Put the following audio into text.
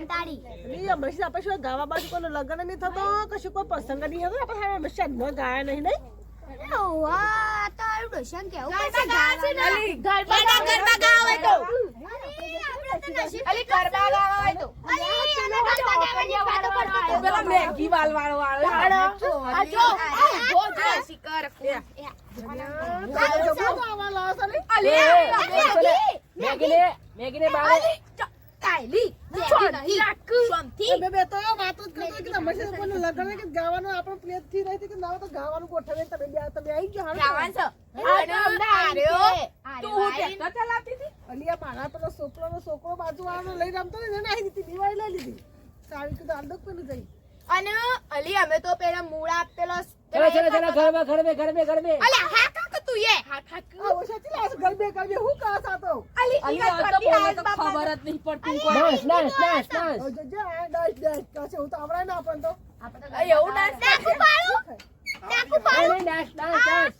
કંટાળી નહીં હંમેશા આપણે શું ગાવા બાજુ કોઈ લગ્ન નહીં થતો? કશું કોઈ પ્રસંગ નહીં હતો? આપણે હવે હંમેશા ન ગાયા નહીં નહીં? મેગી મેગીને બારે કાયલી. બે બે તો વાતો જ કરતા કે હંમેશા કોઈને લગ્ન નહીં. કે ગાવાનું આપણો પ્લેટથી રહી કે ના તો ગાવાનું ગોઠવે. તમે બે તમે આવી ગયો ગાવાન છે. અને આર્યો તું હું ટ્રેક્ટર ચલાવતી હતી? અલી મારા પેલો છોકરો નો છોકરો બાજુ વાળાનો લઈ રમતો ને એને આવી દીધી દિવાળી લઈ લીધી. સારી કીધું આંદક પેલું જઈ અને અલી અમે તો પેલા મૂળ આપેલો ચલો ચલો ચલો ઘર તું એ હા કાક ચલા ગરબે ગરબે હું કહા સાતો અલી અલી ઈ આ તો કરતી બોલે હાલ તો બાપા. ખબર જ નહીં પડતી ડાન્સ ડાન્સ ડાન્સ ડાન્સ જો જો આ ડાશ ડાશ કાશે હું તો આવડે ના આપણને તો. એવું ડાન્સ નાખું પાડું. નાખું નહીં, નહીં, ડાન્સ ડાન્સ